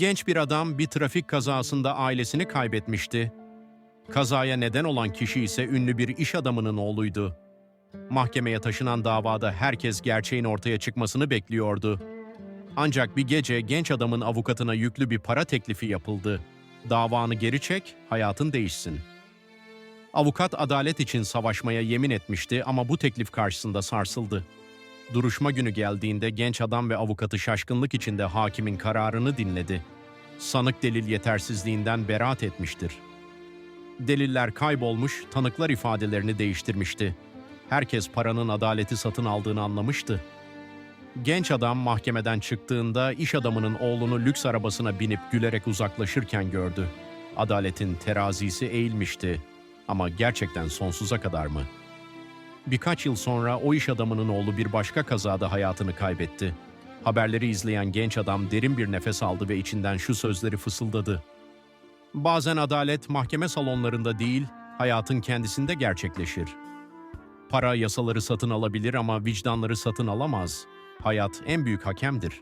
Genç bir adam bir trafik kazasında ailesini kaybetmişti. Kazaya neden olan kişi ise ünlü bir iş adamının oğluydu. Mahkemeye taşınan davada herkes gerçeğin ortaya çıkmasını bekliyordu. Ancak bir gece genç adamın avukatına yüklü bir para teklifi yapıldı. Davanı geri çek, hayatın değişsin. Avukat adalet için savaşmaya yemin etmişti ama bu teklif karşısında sarsıldı. Duruşma günü geldiğinde genç adam ve avukatı şaşkınlık içinde hakimin kararını dinledi. Sanık delil yetersizliğinden beraat etmiştir. Deliller kaybolmuş, tanıklar ifadelerini değiştirmişti. Herkes paranın adaleti satın aldığını anlamıştı. Genç adam mahkemeden çıktığında iş adamının oğlunu lüks arabasına binip gülerek uzaklaşırken gördü. Adaletin terazisi eğilmişti. Ama gerçekten sonsuza kadar mı? Birkaç yıl sonra o iş adamının oğlu bir başka kazada hayatını kaybetti. Haberleri izleyen genç adam derin bir nefes aldı ve içinden şu sözleri fısıldadı. Bazen adalet mahkeme salonlarında değil, hayatın kendisinde gerçekleşir. Para yasaları satın alabilir ama vicdanları satın alamaz. Hayat en büyük hakemdir.